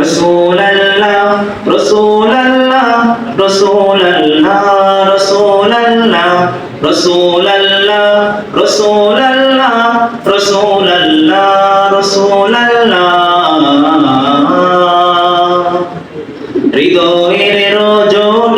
রসুল্লাহ রসুল্লাহ রসুল্লাহ রসুল্লাহ রসুল্লাহ রসুল্লাহ রসুল্লাহ রসুল্লাহ হৃদয়ের রজনী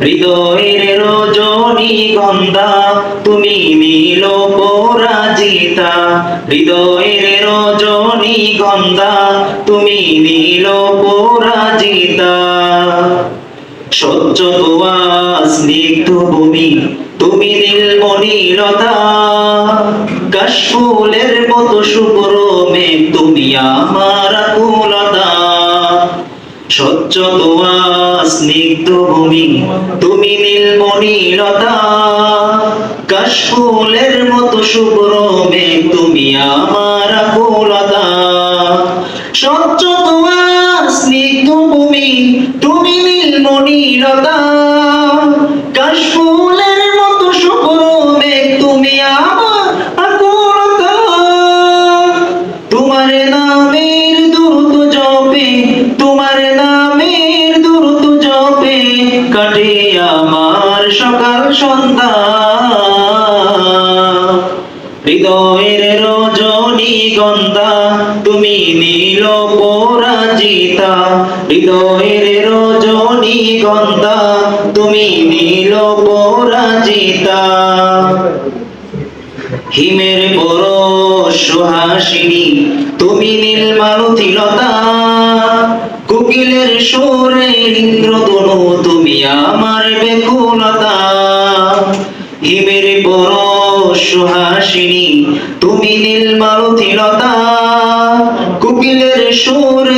হৃদয়ের রজনী গন্ধা, তুমি নীল পরাজিতা। হৃদয়ের রজনী গন্ধা, তুমি নীল পরাজিতা। সহ্য গোয়া স্নিগ্ধ ভূমি, তুমি নীলমণিলতা কাশফুলের মতো শুভ্র মেঘ, তুমি আমার কুলতা স্বচ্ছ তোমা স্নিগ্ধ ভূমি, তুমি নীলমণিলতা কাশফুলের মতো শুভ্র তুমি আমার কুলতা স্বচ্ছ তোমার স্নিগ্ধ ভূমি, তুমি নীলমণিলতা কাটে আমার সকাল সন্ধ্যা। হৃদয়ের রজনী গন্ধা, তুমি নীল পরাজিতা। হৃদয়ের রজনী গন্ধা, তুমি নীল পরাজিতা। হিমের বড় সুহাসিনী, তুমি নীল মালতিলতা কোকিলের সুরে ইন্দ্রতনু আমার বেকুলতা ইবের বড় সুহাসিনী তুমি নীল মালতিলতা কুকিলের সুরে